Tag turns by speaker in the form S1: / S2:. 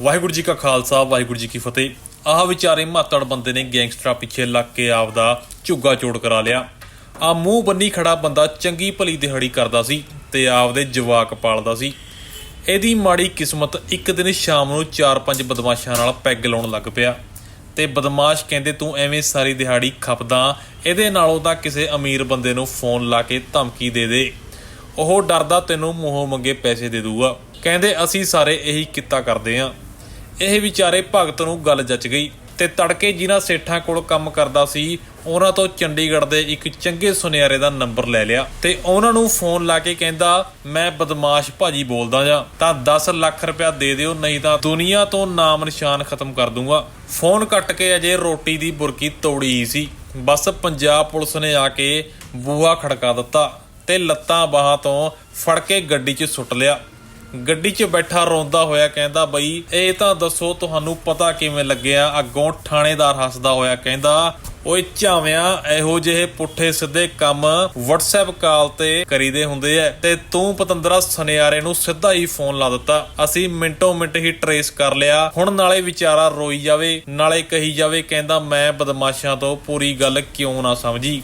S1: ਵਾਹਿਗੁਰੂ ਜੀ ਕਾ ਖਾਲਸਾ, ਵਾਹਿਗੁਰੂ ਜੀ ਕੀ ਫਤਿਹ। ਆਹ ਵਿਚਾਰੇ ਮਾਤੜ ਬੰਦੇ ਨੇ ਗੈਂਗਸਟਰਾਂ ਪਿੱਛੇ ਲੱਗ ਕੇ ਆਪਦਾ ਝੁੱਗਾ ਚੋੜ ਕਰਾ ਲਿਆ। ਆ ਮੂੰਹ ਬੰਨੀ ਖੜਾ ਬੰਦਾ ਚੰਗੀ ਭਲੀ ਦਿਹਾੜੀ ਕਰਦਾ ਸੀ ਤੇ ਆਪਦੇ ਜਵਾਕ ਪਾਲਦਾ ਸੀ। ਇਹਦੀ ਮਾੜੀ ਕਿਸਮਤ ਇੱਕ ਦਿਨ ਸ਼ਾਮ ਨੂੰ 4-5 ਬਦਮਾਸ਼ਾਂ ਨਾਲ ਪੈਗ ਲਾਉਣ ਲੱਗ ਪਿਆ। ਤੇ ਬਦਮਾਸ਼ ਕਹਿੰਦੇ, ਤੂੰ ਐਵੇਂ ਸਾਰੀ ਦਿਹਾੜੀ ਖਪਦਾ, ਇਹਦੇ ਨਾਲੋਂ ਤਾਂ ਕਿਸੇ ਅਮੀਰ ਬੰਦੇ ਨੂੰ ਫੋਨ ਲਾ ਕੇ ਧਮਕੀ ਦੇ ਦੇ। ਉਹ ਡਰਦਾ ਤੈਨੂੰ ਮੂੰਹੋਂ ਮੰਗੇ ਪੈਸੇ ਦੇ ਦੂਗਾ। ਕਹਿੰਦੇ, ਅਸੀਂ ਸਾਰੇ ਇਹੀ ਕਿੱਤਾ ਕਰਦੇ ਆਂ। ਇਹ ਵਿਚਾਰੇ ਭਗਤ ਨੂੰ ਗੱਲ ਜੱਚ ਗਈ ਤੇ ਤੜਕੇ ਜਿਨ੍ਹਾਂ ਸੇਠਾਂ ਕੋਲ ਕੰਮ ਕਰਦਾ ਸੀ, ਉਹਨਾਂ ਤੋਂ ਚੰਡੀਗੜ੍ਹ ਦੇ ਇੱਕ ਚੰਗੇ ਸੁਨਿਆਰੇ ਦਾ ਨੰਬਰ ਲੈ ਲਿਆ ਤੇ ਉਹਨਾਂ ਨੂੰ ਫੋਨ ਲਾ ਕੇ ਕਹਿੰਦਾ, ਮੈਂ ਬਦਮਾਸ਼ ਭਾਜੀ ਬੋਲਦਾ ਜਾਂ, ਤਾਂ 10 ਲੱਖ ਰੁਪਇਆ ਦੇ ਦਿਓ, ਨਹੀਂ ਤਾਂ ਦੁਨੀਆ ਤੋਂ ਨਾਮ ਨਿਸ਼ਾਨ ਖਤਮ ਕਰ ਦੂੰਗਾ। ਫੋਨ ਕੱਟ ਕੇ ਅਜੇ ਰੋਟੀ ਦੀ ਬੁਰਕੀ ਤੋੜੀ ਹੀ ਸੀ। ਬਸ ਪੰਜਾਬ ਪੁਲਿਸ ਨੇ ਆ ਕੇ ਬੂਹਾ ਖੜਕਾ ਦਿੱਤਾ ਤੇ ਲੱਤਾਂ ਬਾਹਾਂ ਤੋਂ ਫੜ ਕੇ ਗੱਡੀ 'ਚ ਸੁੱਟ ਲਿਆ। ਗੱਡੀ 'ਚ ਬੈਠਾ ਰੋਂਦਾ ਹੋਇਆ ਕਹਿੰਦਾ, ਬਈ, ਇਹ ਤਾਂ ਦੱਸੋ ਤੁਹਾਨੂੰ ਪਤਾ ਕਿਵੇਂ ਲੱਗਿਆ? ਅੱਗੋਂ ਥਾਣੇਦਾਰ ਹੱਸਦਾ ਹੋਇਆ ਕਹਿੰਦਾ, ਓਏ ਝਾਵਿਆਂ, ਇਹੋ ਜਿਹੇ ਪੁੱਠੇ ਸਿੱਧੇ ਕੰਮ WhatsApp ਕਾਲ ਤੇ ਕਰੀਦੇ ਹੁੰਦੇ ਐ ਤੇ ਤੂੰ ਪਤੰਦਰਾ ਸੁਨਿਆਰੇ ਨੂੰ ਸਿੱਧਾ ਹੀ ਫੋਨ ਲਾ ਦਿੱਤਾ। ਅਸੀਂ ਮਿੰਟੋ ਮਿੰਟ ਹੀ ਟਰੇਸ ਕਰ ਲਿਆ। ਹੁਣ ਨਾਲੇ ਵਿਚਾਰਾ ਰੋਈ ਜਾਵੇ, ਨਾਲੇ ਕਹੀ ਜਾਵੇ, ਕਹਿੰਦਾ, ਮੈਂ ਬਦਮਾਸ਼ਾਂ ਤੋਂ ਪੂਰੀ ਗੱਲ ਕਿਉਂ ਨਾ ਸਮਝੀ?